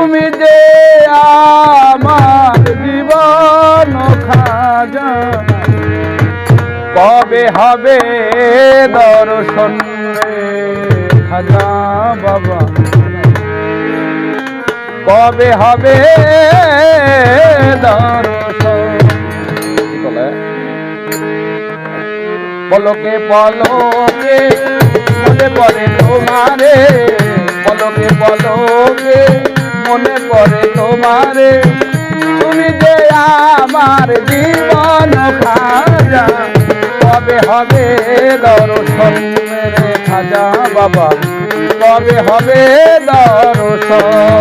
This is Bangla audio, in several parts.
তুমি যে আমার জীবন কবে হবে দর্শন খাজা বাবা? কবে হবে দর্শন? পলকে পলকে, মনে পড়ে তোমারে। পলকে পলকে মনে পড়ে তোমারে। তুমি যে আমার জীবন খাজা কবে হবে দর্শন মেরে খাজা বাবা? কবে হবে দর্শন?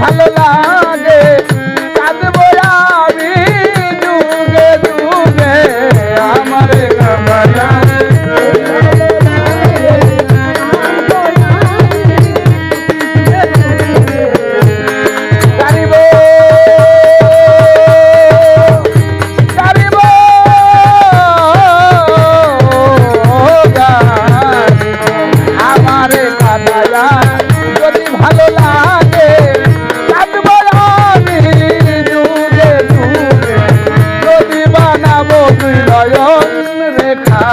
ভালো নয়ন রেখা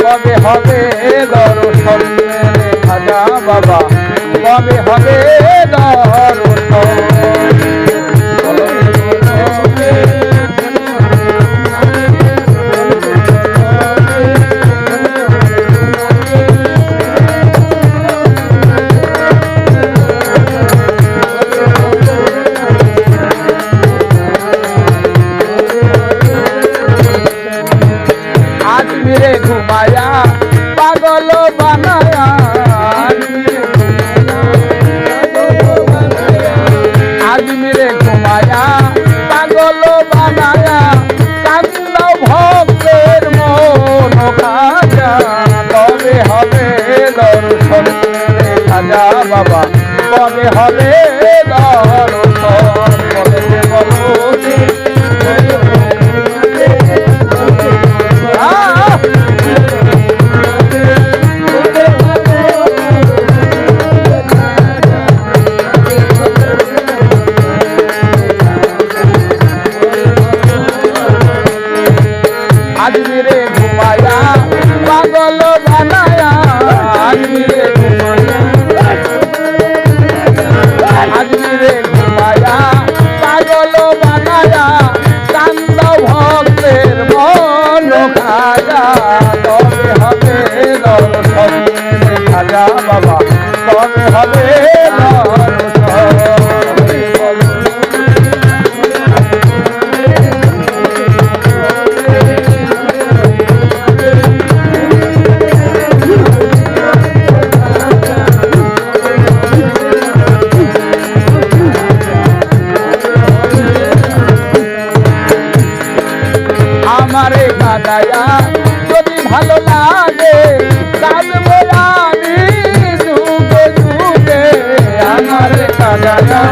কবে হবে দর্শন রেখা যা বাবা? কবে হবে হবে দর্শন? খাজা বাবা কবে হবে দর্শন? আমারে কাদায়া যদি ভালো লাগে কাঁদবো আমি যুগে যুগে আমারে কাদায়া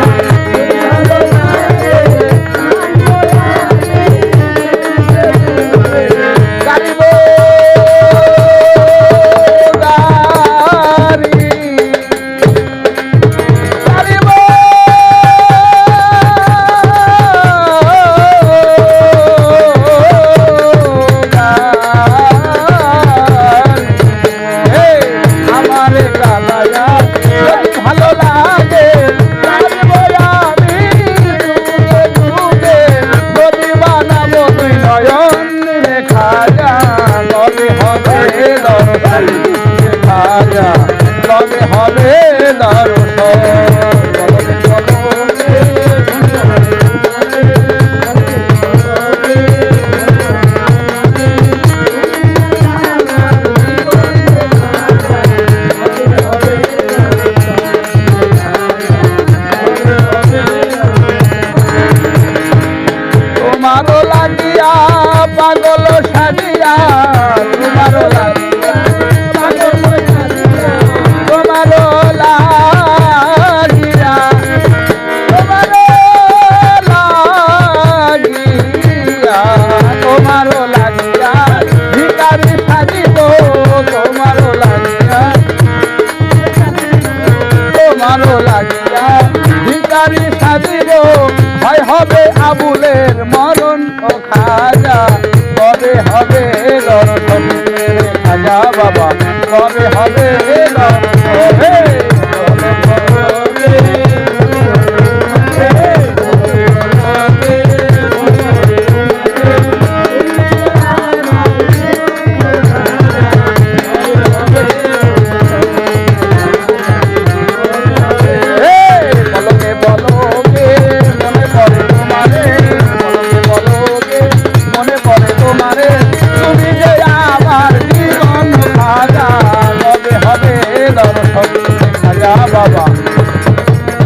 বাবা।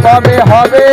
কবে হবে?